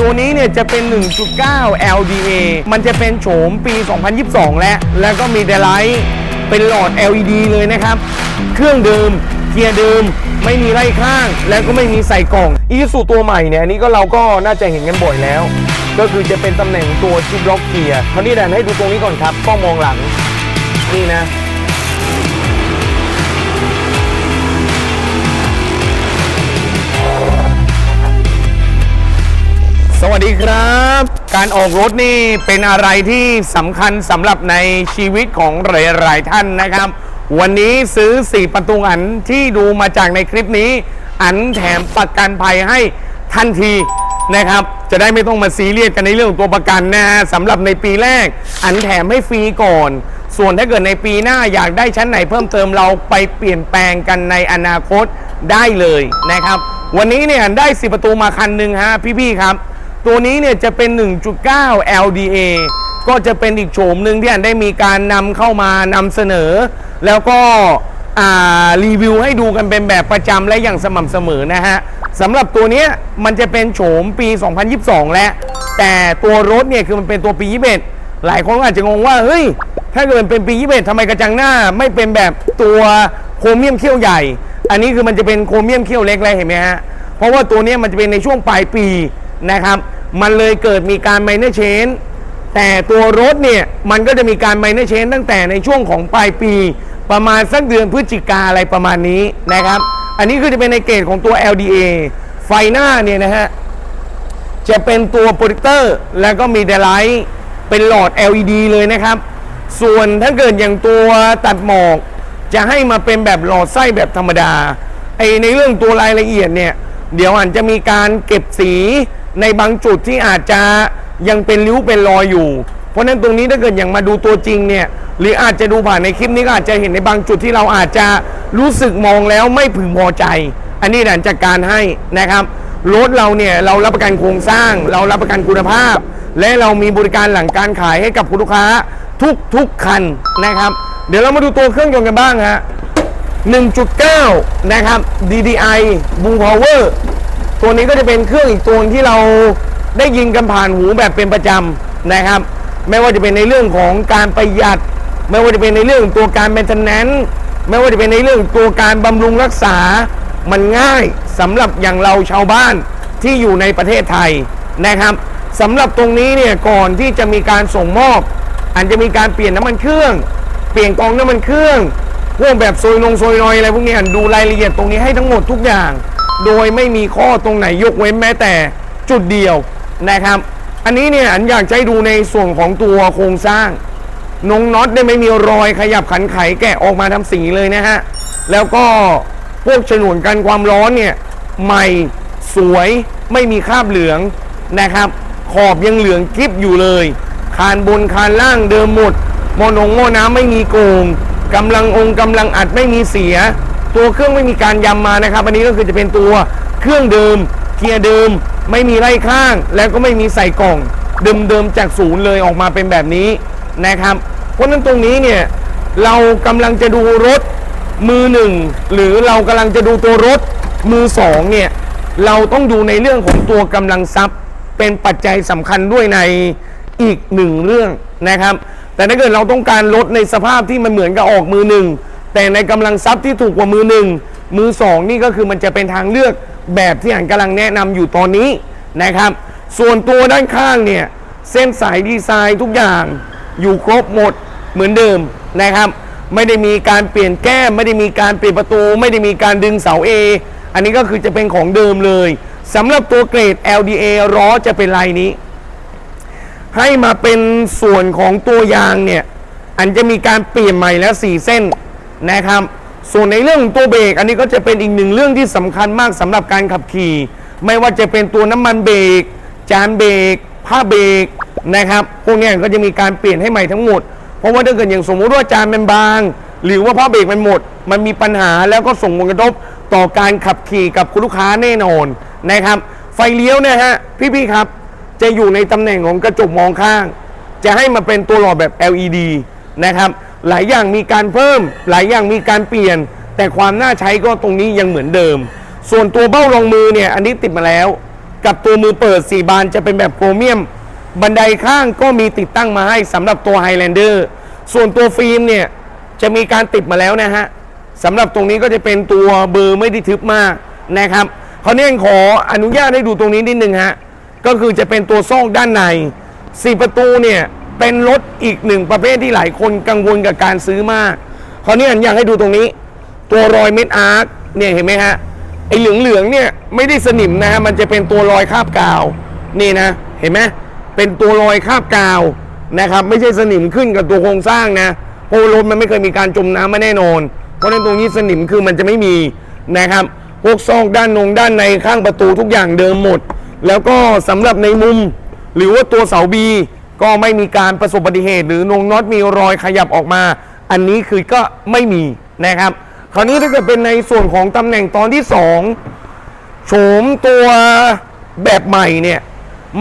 ตัวนี้เนี่ยจะเป็น 1.9 LDA มันจะเป็นโฉมปี 2022 แล้ว แล้วก็มีเดลไลท์เป็นหลอด LED เลยนะครับ เครื่องเดิม เกียร์เดิม ไม่มีไล่ข้าง แล้วก็ไม่มีใส่กล่อง อีซูตัวใหม่เนี่ยอันนี้ก็เราก็น่าจะเห็นกันบ่อยแล้ว ก็คือจะเป็นตำแหน่งตัวชิปล็อกเกียร์คราวนี้แดนให้ดูตรงนี้ก่อนครับกล้องมองหลัง นี่นะ ดีครับ การออกรถนี่เป็นอะไรที่สำคัญสำหรับในชีวิตของหลาย ๆ ท่านนะครับ วันนี้ซื้อ 4 ประตูอันที่ดูมาจากในคลิปนี้ อันแถมประกันภัยให้ทันทีนะครับ จะได้ไม่ต้องมาซีเรียสกันในเรื่องตัวประกันนะฮะสำหรับในปีแรก อันแถมให้ฟรีก่อน ส่วนถ้าเกิดในปีหน้าอยากได้ชั้นไหนเพิ่มเติมเราไปเปลี่ยนแปลงกันในอนาคตได้เลยนะครับ วันนี้เนี่ยได้10ประตูมาคันหนึ่งฮะพี่ๆครับ ตัวนี้เนี่ยจะเป็น 1.9 LDA ก็จะเป็นอีกโฉมหนึ่งที่อันได้มีการนำเข้ามานำเสนอ แล้วก็รีวิวให้ดูกันเป็นแบบประจำและอย่างสม่ำเสมอนะฮะสำหรับตัวนี้มันจะเป็นโฉมปี 2022 แล้ว แต่ตัวรถเนี่ยคือมันเป็นตัวปี 21 หลายคนอาจจะงงว่าเฮ้ยถ้าเกิดเป็นปี 21ทำไมกระจังหน้าไม่เป็นแบบตัวโครเมียมเขี้ยวใหญ่ อันนี้คือมันจะเป็นโครเมียมเขี้ยวเล็กเลยเห็นไหมฮะเพราะว่าตัวนี้มันจะเป็นในช่วงปลายปีนะครับ มันเลยเกิดมีการไมเนอร์เชนแต่ตัวรถเนี่ยมันก็จะมีการไมเนอร์เชนตั้งแต่ในช่วงของปลายปี ประมาณสักเดือนพฤศจิกาอะไรประมาณนี้นะครับ อันนี้คือจะเป็นในเกรดของตัว LDA ไฟหน้าเนี่ยนะฮะจะเป็นตัวโปรเจคเตอร์แล้วก็มีเดลไลท์เป็นหลอด LED เลยนะครับ ส่วนถ้าเกิดอย่างตัวตัดหมอก จะให้มาเป็นแบบหลอดไส้แบบธรรมดาไอในเรื่องตัวรายละเอียดเนี่ย เดี๋ยวอาจจะมีการเก็บสี ในบางจุดที่อาจจะยังเป็นริ้วเป็นรอยอยู่ เพราะฉะนั้นตรงนี้ถ้าเกิดอย่างมาดูตัวจริงเนี่ยหรืออาจจะดูผ่านในคลิปนี้ก็อาจจะเห็นในบางจุดที่เราอาจจะรู้สึกมองแล้วไม่พึงพอใจ อันนี้หลังจากการให้นะครับรถเราเนี่ยเรารับประกันโครงสร้าง เรารับประกันคุณภาพ และเรามีบริการหลังการขายให้กับคุณลูกค้าทุกทุกคันนะครับ เดี๋ยวเรามาดูตัวเครื่องยนต์กันบ้างฮะ1.9 นะครับ DDI Blue Power ตัวนี้ก็จะเป็นเครื่องอีกตัวที่เราได้ยินกันผ่านหูแบบเป็นประจำนะครับ ไม่ว่าจะเป็นในเรื่องของการประหยัด ไม่ว่าจะเป็นในเรื่องตัวการ maintenance ไม่ว่าจะเป็นในเรื่องตัวการบำรุงรักษา มันง่ายสำหรับอย่างเราชาวบ้านที่อยู่ในประเทศไทยนะครับสำหรับตรงนี้เนี่ยก่อนที่จะมีการส่งมอบอาจจะมีการเปลี่ยนน้ำมันเครื่อง เปลี่ยนกองน้ำมันเครื่องพวกแบบโซยนงโซยนอยอะไรพวกนี้อะดูรายละเอียดตรงนี้ให้ทั้งหมดทุกอย่าง โดยไม่มีข้อตรงไหนยกเว้นแม้แต่จุดเดียวนะครับ อันนี้เนี่ยอันอยากจะให้ดูในส่วนของตัวโครงสร้างนงน็อตได้ไม่มีรอยขยับขันไขแกะออกมาทำสีเลยนะฮะ แล้วก็พวกฉนวนกันความร้อนเนี่ยใหม่สวยไม่มีคราบเหลืองนะครับ ขอบยังเหลืองกริบอยู่เลย คานบนคานล่างเดิมหมดมอนงหม้อน้ำไม่มีโกงกำลังองค์กำลังอัดไม่มีเสีย ตัวเครื่องไม่มีการยำมานะครับ อันนี้ก็คือจะเป็นตัวเครื่องเดิม เกียร์เดิม ไม่มีไล่ข้าง แล้วก็ไม่มีใส่กล่อง เดิมๆจากศูนย์เลยออกมาเป็นแบบนี้นะครับ เพราะนั้นตรงนี้เนี่ยเรากำลังจะดูรถมือหนึ่งหรือเรากำลังจะดูตัวรถมือสองเนี่ยเราต้องดูในเรื่องของตัวกำลังทรัพย์ เป็นปัจจัยสำคัญด้วยในอีกหนึ่งเรื่องนะครับ แต่ถ้าเกิดเราต้องการรถในสภาพที่มันเหมือนกับออกมือหนึ่ง แต่ในกำลังทรัพย์ที่ถูกกว่ามือหนึ่งมือสองนี่ก็คือมันจะเป็นทางเลือกแบบที่อ่านกำลังแนะนำอยู่ตอนนี้นะครับ ส่วนตัวด้านข้างเนี่ยเส้นสายดีไซน์ทุกอย่างอยู่ครบหมดเหมือนเดิมนะครับ ไม่ได้มีการเปลี่ยนแก้มไม่ได้มีการเปลี่ยนประตู ไม่ได้มีการดึงเสา A อันนี้ก็คือจะเป็นของเดิมเลยสำหรับตัวเกรด LDA ล้อจะเป็นลายนี้ ให้มาเป็นส่วนของตัวยางเนี่ย อันจะมีการเปลี่ยนใหม่แล้ว 4 เส้น นะครับ ส่วนในเรื่องของตัวเบรก อันนี้ก็จะเป็นอีกหนึ่งเรื่องที่สำคัญมากสำหรับการขับขี่ ไม่ว่าจะเป็นตัวน้ำมันเบรก จานเบรกผ้าเบรกนะครับพวกนี้ก็จะมีการเปลี่ยนให้ใหม่ทั้งหมด เพราะว่าถ้าเกิดอย่างสมมติว่าจานมันบาง หรือว่าผ้าเบรกมันหมด มันมีปัญหาแล้วก็ส่งผลกระทบต่อการขับขี่กับคุณลูกค้าแน่นอนนะครับ ไฟเลี้ยวเนี่ยฮะพี่ๆครับ จะอยู่ในตำแหน่งของกระจกมองข้าง จะให้มาเป็นตัวหลอดแบบ LED นะครับ หลายอย่างมีการเพิ่ม หลายอย่างมีการเปลี่ยน แต่ความน่าใช้ก็ตรงนี้ยังเหมือนเดิม ส่วนตัวเบ้ารองมือเนี่ยอันนี้ติดมาแล้ว กับตัวมือเปิด 4 บานจะเป็นแบบโครเมียม บันไดข้างก็มีติดตั้งมาให้สำหรับตัว Highlander ส่วนตัวฟิล์มเนี่ยจะมีการติดมาแล้วนะฮะสำหรับตรงนี้ก็จะเป็นตัวเบอร์ไม่ได้ทึบมากนะครับเขาเนี่ยขออนุญาตให้ดูตรงนี้นิดนึงฮะก็คือจะเป็นตัวซอกด้านในสี่ประตูเนี่ย เป็นรถอีกหนึ่งประเภทที่หลายคนกังวลกับการซื้อมากคราวนี้อันอยากให้ดูตรงนี้ ตัวรอยเม็ดอาร์คเนี่ยเห็นไหมฮะไอ้เหลืองเนี่ยไม่ได้สนิมนะฮะมันจะเป็นตัวรอยคาบกาวนี่นะเห็นไหมเป็นตัวรอยคาบกาวนะครับ ไม่ใช่สนิมขึ้นกับตัวโครงสร้างนะเพราะรถมันไม่เคยมีการจมน้ำมาแน่นอน เพราะฉะนั้นตรงนี้สนิมคือมันจะไม่มีนะครับพวกซอกด้านนงด้านในข้างประตูทุกอย่างเดิมหมด แล้วก็สำหรับในมุม หรือว่าตัวเสาบี ก็ไม่มีการประสบอุบัติเหตุ หรือนงน็อตมีรอยขยับออกมา อันนี้คือก็ไม่มีนะครับ คราวนี้ถ้าเกิดเป็นในส่วนของตำแหน่งตอนที่สองโฉมตัวแบบใหม่เนี่ย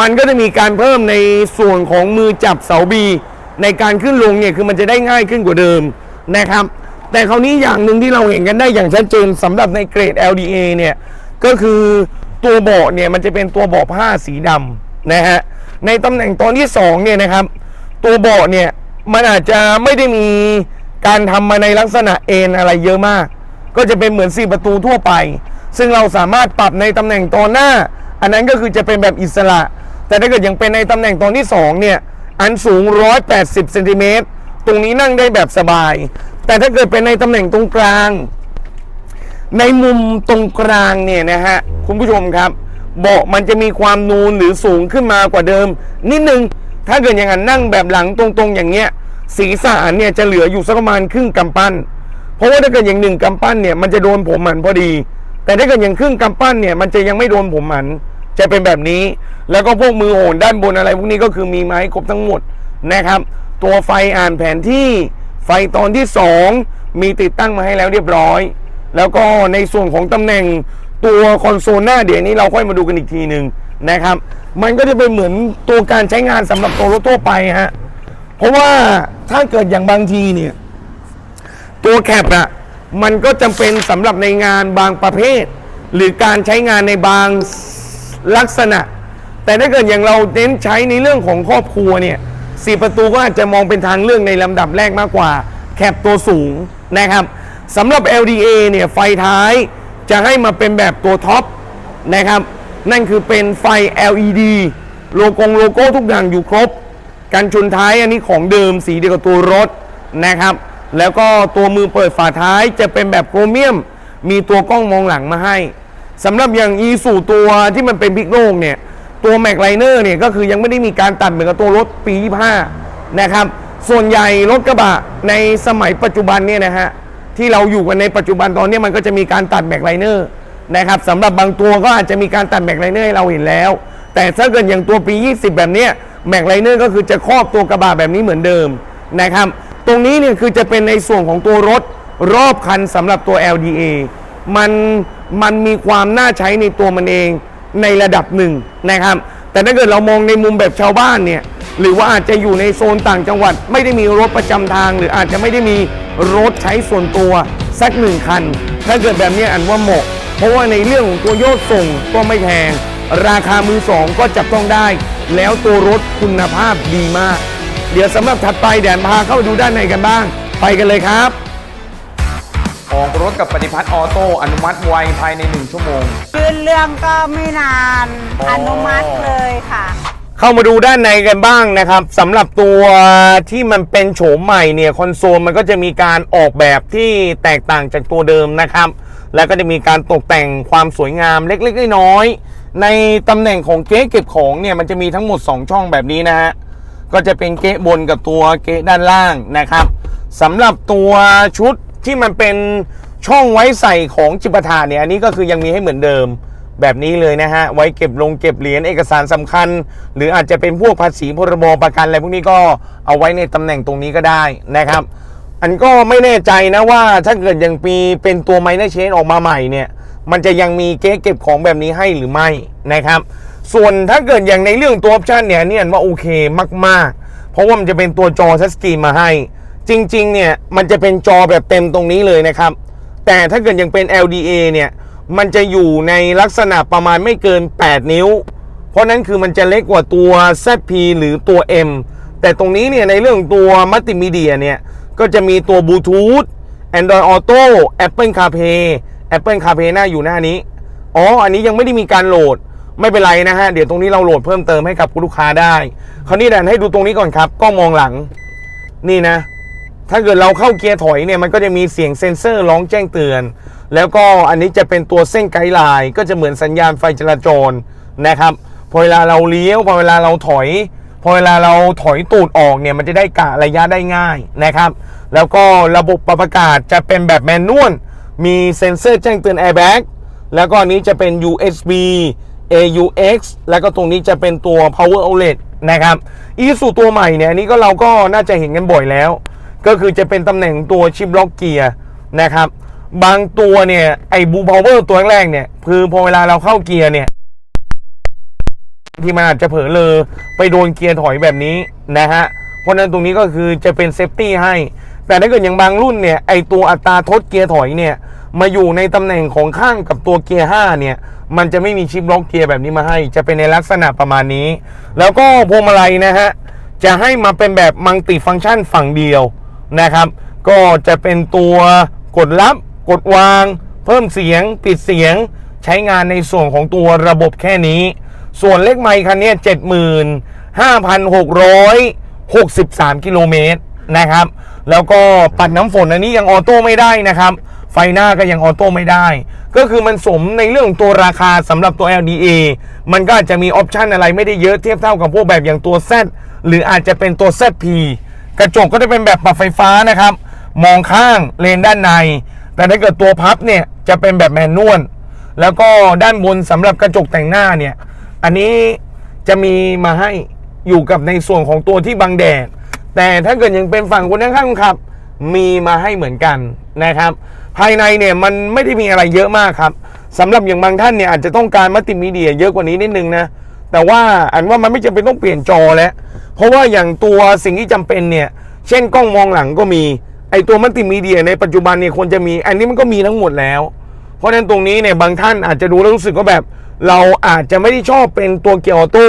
มันก็จะมีการเพิ่มในส่วนของมือจับเสาบีในการขึ้นลงเนี่ยคือมันจะได้ง่ายขึ้นกว่าเดิมนะครับ แต่คราวนี้อย่างหนึ่งที่เราเห็นกันได้อย่างชัดเจนสำหรับในเกรด LDA เนี่ยก็คือตัวเบาะเนี่ยมันจะเป็นตัวเบาะผ้าสีดำ นะฮะในตำแหน่งตอนที่สองเนี่ยนะครับ ตัวเบาะเนี่ยมันอาจจะไม่ได้มีการทำมาในลักษณะเอ็นอะไรเยอะมาก ก็จะเป็นเหมือนสี่ประตูทั่วไป ซึ่งเราสามารถปรับในตำแหน่งตอนหน้า อันนั้นก็คือจะเป็นแบบอิสระ แต่ถ้าเกิดยังเป็นในตำแหน่งตอนที่2เนี่ยอันสูง 180เซนติเมตรตรงนี้นั่งได้แบบสบาย แต่ถ้าเกิดเป็นในตำแหน่งตรงกลาง ในมุมตรงกลางเนี่ยนะฮะคุณผู้ชมครับ เบาะมันจะมีความนูนหรือสูงขึ้นมากว่าเดิม นิดนึงถ้าเกิดอย่างนั้นนั่งแบบหลังตรงๆ อย่างเงี้ยศีรษะเนี่ยจะเหลืออยู่สักประมาณครึ่งกำปั้น เพราะว่าถ้าเกิดอย่างหนึ่งกำปั้นเนี่ยมันจะโดนผมหมันพอดี แต่ถ้าเกิดอย่างครึ่งกำปั้นเนี่ยมันจะยังไม่โดนผมหมัน จะเป็นแบบนี้ แล้วก็พวกมือโหนด้านบนอะไร พวกนี้ก็คือมีไม้ครบทั้งหมดนะครับ ตัวไฟอ่านแผนที่ไฟตอนที่ 2 มีติดตั้งมาให้แล้วเรียบร้อย แล้วก็ในส่วนของตำแหน่ง ตัวคอนโซลหน้าเดี๋ยวนี้เราค่อยมาดูกันอีกทีหนึ่งนะครับ มันก็จะเป็นเหมือนตัวการใช้งานสำหรับตัวรถทั่วไปฮะเพราะว่าถ้าเกิดอย่างบางทีเนี่ย ตัวแคปอะมันก็จำเป็นสำหรับในงานบางประเภท หรือการใช้งานในบางลักษณะ แต่ถ้าเกิดอย่างเราเน้นใช้ในเรื่องของครอบครัวเนี่ยสี่ประตูก็อาจจะมองเป็นทางเลือกในลำดับแรกมากกว่า แคปตัวสูงนะครับสำหรับ LDA เนี่ยไฟท้าย จะให้มาเป็นแบบตัวท็อปนะครับ นั่นคือเป็นไฟ LED โลโก้โลโก้ทุกอย่างอยู่ครบ กันชนท้ายอันนี้ของเดิมสีเดียวกับตัวรถนะครับ แล้วก็ตัวมือเปิดฝาท้ายจะเป็นแบบโครเมียม มีตัวกล้องมองหลังมาให้สำหรับอย่างอีสูตัวที่มันเป็นพิกโลกเนี่ย ตัวแม็กไลเนอร์เนี่ยก็คือยังไม่ได้มีการตัดเหมือนกับตัวรถปี 25 นะครับ ส่วนใหญ่รถกระบะในสมัยปัจจุบันเนี่ยนะฮะ ที่เราอยู่กันในปัจจุบันตอนนี้มันก็จะมีการตัดแม็กไลเนอร์นะครับสำหรับบางตัวก็อาจจะมีการตัดแม็กไลเนอร์ให้เราเห็นแล้ว แต่ถ้าเกิดอย่างตัวปี 20 แบบนี้แม็กไลเนอร์ก็คือจะครอบตัวกระบะแบบนี้เหมือนเดิมนะครับตรงนี้เนี่ยคือจะเป็นในส่วนของตัวรถรอบคันสำหรับตัว LDA มันมันมีความน่าใช้ในตัวมันเองในระดับหนึ่งนะครับ แต่ถ้าเกิดเรามองในมุมแบบชาวบ้านเนี่ย หรือว่าอาจจะอยู่ในโซนต่างจังหวัด ไม่ได้มีรถประจำทาง หรืออาจจะไม่ได้มีรถใช้ส่วนตัวสักหนึ่งคัน ถ้าเกิดแบบนี้อันว่าเหมาะ เพราะว่าในเรื่องของตัวโยกส่งก็ไม่แพง ราคามือสองก็จับต้องได้ แล้วตัวรถคุณภาพดีมาก เดี๋ยวสำหรับถัดไปแดนพาเข้าไปดูด้านในกันบ้าง ไปกันเลยครับออกรถกับปฏิพัฒน์ออโต้อนุมัติไวภายใน 1 ชั่วโมงยื่นเรื่องก็ไม่นานอ๋อออนุมัติเลยค่ะ เข้ามาดูด้านในกันบ้างนะครับสำหรับตัวที่มันเป็นโฉมใหม่เนี่ยคอนโซลมันก็จะมีการออกแบบที่แตกต่างจากตัวเดิมนะครับ แล้วก็จะมีการตกแต่งความสวยงามเล็กๆน้อยๆในตำแหน่งของเก๊เก็บของเนี่ยมันจะมีทั้งหมด 2 ช่องแบบนี้นะฮะก็จะเป็นเก๊ะบนกับตัวเก๊ะด้านล่างนะครับสำหรับตัวชุดที่มันเป็นช่องไว้ใส่ของจิปาถะเนี่ยอันนี้ก็คือยังมีให้เหมือนเดิม แบบนี้เลยนะฮะ ไว้เก็บลงเก็บเหรียญเอกสารสำคัญ หรืออาจจะเป็นพวกภาษีพรบประกันอะไรพวกนี้ก็เอาไว้ในตำแหน่งตรงนี้ก็ได้นะครับ อันก็ไม่แน่ใจนะว่าถ้าเกิดยังปีเป็นตัวไมเนอร์เชนออกมาใหม่เนี่ย มันจะยังมีเก๊ะเก็บของแบบนี้ให้หรือไม่นะครับ ส่วนถ้าเกิดอย่างในเรื่องตัวออปชันเนี่ยเนี่ยว่าโอเคมากๆ เพราะว่ามันจะเป็นตัวจอทัชสกรีนมาให้ จริง ๆ เนี่ยมันจะเป็นจอแบบเต็มตรงนี้เลยนะครับ แต่ถ้าเกิดยังเป็น LDA เนี่ย มันจะอยู่ในลักษณะประมาณไม่เกิน 8 นิ้ว เพราะนั้นคือมันจะเล็กกว่าตัว ZP หรือตัว M แต่ตรงนี้เนี่ยในเรื่องตัวมัลติมีเดียเนี่ย ก็จะมีตัวบลูทูธ Android Auto Apple CarPlay Apple CarPlay หน้าอยู่หน้านี้ อ๋อ อันนี้ยังไม่ได้มีการโหลด ไม่เป็นไรนะฮะ เดี๋ยวตรงนี้เราโหลดเพิ่มเติมให้กับลูกค้าได้ คราวนี้แดนให้ดูตรงนี้ก่อนครับ กล้องมองหลัง นี่นะ ถ้าเกิดเราเข้าเกียร์ถอยเนี่ย มันก็จะมีเสียงเซ็นเซอร์ร้องแจ้งเตือน แล้วก็อันนี้จะเป็นตัวเส้นไกด์ไลน์ก็จะเหมือนสัญญาณไฟจราจรนะครับพอเวลาเราเลี้ยวพอเวลาเราถอย พอเวลาเราถอยตูดออกเนี่ยมันจะได้กะระยะได้ง่ายนะครับ แล้วก็ระบบปรับอากาศจะเป็นแบบแมนนวลมีเซ็นเซอร์แจ้งเตือน airbag แล้วก็อันนี้จะเป็น USB AUX แล้วก็ตรงนี้จะเป็นตัว power outlet นะครับอีสูตัวใหม่เนี่ยอันนี้ก็เราก็น่าจะเห็นกันบ่อยแล้ว ก็คือจะเป็นตำแหน่งตัวชิปล็อกเกียร์นะครับ บางตัวเนี่ยไอ้บูพาวเวอร์ตัวแรกเนี่ยคือพอเวลาเราเข้าเกียร์เนี่ยที่มันอาจจะเผลอเลอไปโดนเกียร์ถอยแบบนี้นะฮะ เพราะนั้นตรงนี้ก็คือจะเป็นเซฟตี้ให้ แต่ถ้าเกิดอย่างบางรุ่นเนี่ยไอตัวอัตราทดเกียร์ถอยเนี่ยมาอยู่ในตำแหน่งของข้างกับตัวเกียร์5เนี่ย มันจะไม่มีชิปล็อกเกียร์แบบนี้มาให้ จะเป็นในลักษณะประมาณนี้ แล้วก็พวงมาลัยนะฮะ จะให้มาเป็นแบบมัลติฟังก์ชันฝั่งเดียวนะครับ ก็จะเป็นตัวกดรับ กดวาง เพิ่มเสียง ปิดเสียง ใช้งานในส่วนของตัวระบบแค่นี้ ส่วนเลขไมค์คันนี้เจ็ดหมื่นห้าพันหกร้อยหกสิบสามกิโลเมตรนะครับ แล้วก็ปัดน้ำฝนอันนี้ยังออโต้ไม่ได้นะครับ ไฟหน้าก็ยังออโต้ไม่ได้ ก็คือมันสมในเรื่องตัวราคาสำหรับตัว LDA มันก็อาจจะมีออปชันอะไรไม่ได้เยอะเทียบเท่ากับพวกแบบอย่างตัว Z หรืออาจจะเป็นตัว ZP กระจกก็จะเป็นแบบปรับไฟฟ้านะครับ มองข้างเลนด้านใน แต่ถ้าเกิดตัวพับเนี่ยจะเป็นแบบแมนนวลแล้วก็ด้านบนสำหรับกระจกแต่งหน้าเนี่ย อันนี้จะมีมาให้อยู่กับในส่วนของตัวที่บังแดด แต่ถ้าเกิดยังเป็นฝั่งคนข้างๆคนขับ มีมาให้เหมือนกันนะครับ ภายในเนี่ยมันไม่ได้มีอะไรเยอะมากครับสำหรับอย่างบางท่านเนี่ยอาจจะต้องการมัลติมีเดียเยอะกว่านี้นิดนึงนะแต่ว่าอันว่ามันไม่จำเป็นต้องเปลี่ยนจอแล้ว เพราะว่าอย่างตัวสิ่งที่จำเป็นเนี่ย เช่นกล้องมองหลังก็มี ไอตัวมัลติมีเดียในปัจจุบันเนี่ยควรจะมี อันนี้มันก็มีทั้งหมดแล้ว เพราะฉะนั้นตรงนี้เนี่ยบางท่านอาจจะดูแล้วรู้สึกว่าแบบ เราอาจจะไม่ได้ชอบเป็นตัวเกียร์ออโต้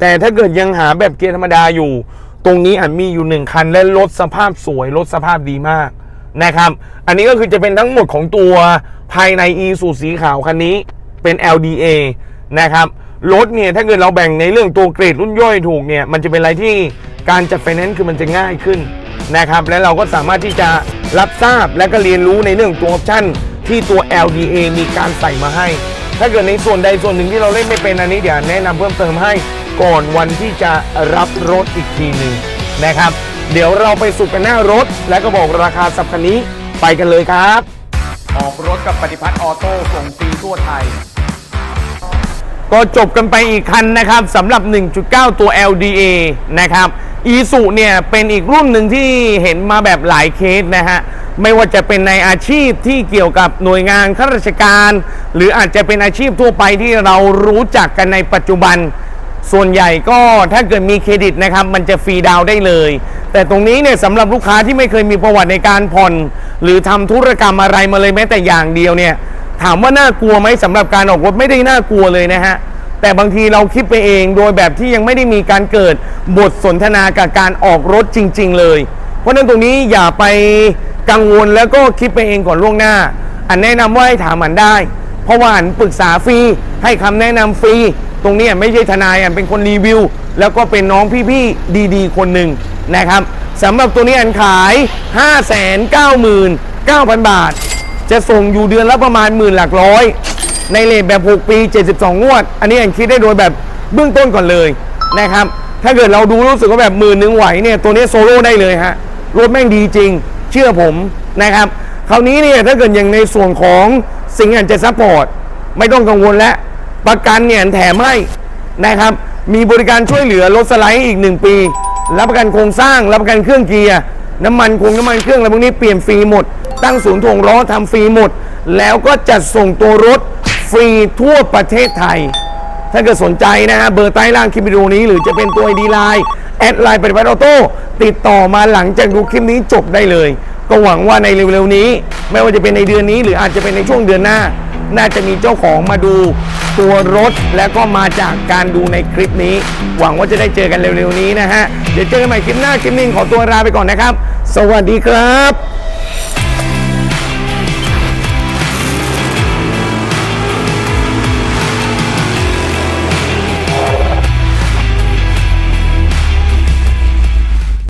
แต่ถ้าเกิดยังหาแบบเกียร์ธรรมดาอยู่ ตรงนี้อาจมีอยู่หนึ่งคันและรถสภาพสวยรถสภาพดีมากนะครับ อันนี้ก็คือจะเป็นทั้งหมดของตัวภายใน e สูสีขาวคันนี้เป็น LDA นะครับรถเนี่ยถ้าเกิดเราแบ่งในเรื่องตัวเกรดรุ่นย่อยถูกเนี่ยมันจะเป็นอะไรที่การจัดไฟแนนซ์คือมันจะง่ายขึ้น นะครับและเราก็สามารถที่จะรับทราบและก็เรียนรู้ในเรื่องตัวออปชั่น ที่ตัว LDA มีการใส่มาให้ ถ้าเกิดในส่วนใดส่วนหนึ่งที่เราเล่นไม่เป็นอันนี้เดี๋ยวแนะนำเพิ่มเติมให้ก่อนวันที่จะรับรถอีกทีหนึ่งนะครับ เดี๋ยวเราไปสุกกันหน้ารถ และก็บอกราคาสับคันนี้ไปกันเลยครับ ออกรถกับปฏิพัฒน์ออโต้ส่งฟรีทั่วไทย ก็จบกันไปอีกคันนะครับสำหรับ 1.9 ตัว LDA นะครับ อีสุเนี่ยเป็นอีกรุ่นหนึ่งที่เห็นมาแบบหลายเคสนะฮะ ไม่ว่าจะเป็นในอาชีพที่เกี่ยวกับหน่วยงานข้าราชการ หรืออาจจะเป็นอาชีพทั่วไปที่เรารู้จักกันในปัจจุบัน ส่วนใหญ่ก็ถ้าเกิดมีเครดิตนะครับ มันจะฟรีดาวได้เลย แต่ตรงนี้เนี่ยสำหรับลูกค้าที่ไม่เคยมีประวัติในการผ่อน หรือทำธุรกรรมอะไรมาเลยแม้แต่อย่างเดียวเนี่ยถามว่าน่ากลัวไหมสำหรับการออกรถไม่ได้น่ากลัวเลยนะฮะ แต่บางทีเราคิดไปเองโดยแบบที่ยังไม่ได้มีการเกิดบทสนทนากับการออกรถจริง ๆ เลย เพราะนั้นตรงนี้อย่าไปกังวลแล้วก็คิดไปเองก่อนล่วงหน้า อันแนะนำว่าให้ถามอันได้ เพราะว่าอันปรึกษาฟรีให้คำแนะนำฟรีตรงนี้อันไม่ใช่ทนายอันเป็นคนรีวิว แล้วก็เป็นน้องพี่ๆดีๆ คนหนึ่งนะครับสำหรับตัวนี้อันขาย 599,000 บาท จะส่งอยู่เดือนละประมาณหมื่นหลักร้อย ในเลทแบบ 6 ปี 72 งวด อันนี้อันคิดได้โดยแบบเบื้องต้นก่อนเลยนะครับ ถ้าเกิดเราดูรู้สึกว่าแบบหมื่นหนึ่งไหวเนี่ย ตัวนี้โซโล่ได้เลยฮะ รถแม่งดีจริง เชื่อผมนะครับ คราวนี้เนี่ยถ้าเกิดอย่างในส่วนของสิ่งอันจะซัพพอร์ตไม่ต้องกังวลแล้ว ประกันเนี่ยแถมให้นะครับ มีบริการช่วยเหลือรถสไลด์อีก 1 ปี รับประกันโครงสร้าง รับประกันเครื่องเกียร์ น้ำมันคงน้ำมันเครื่องอะไรพวกนี้เปลี่ยนฟรีหมด ตั้งศูนย์ถ่วงล้อทำฟรีหมด แล้วก็จัดส่งตัวรถ ฟรีทั่วประเทศไทย ถ้าเกิดสนใจนะฮะเบอร์ใต้ล่างคลิปวิดีโอนี้ หรือจะเป็นตัวไอดีไลน์แอดไลน์ปฏิบัติออโต้ติดต่อมาหลังจากดูคลิปนี้จบได้เลย ก็หวังว่าในเร็วๆนี้ ไม่ว่าจะเป็นในเดือนนี้ หรืออาจจะเป็นในช่วงเดือนหน้า น่าจะมีเจ้าของมาดูตัวรถ แล้วก็มาจากการดูในคลิปนี้ หวังว่าจะได้เจอกันเร็วๆนี้นะฮะเดี๋ยวเจอกันใหม่คลิปหน้าคลิปนี้ขอตัวลาไปก่อนนะครับ สวัสดีครับ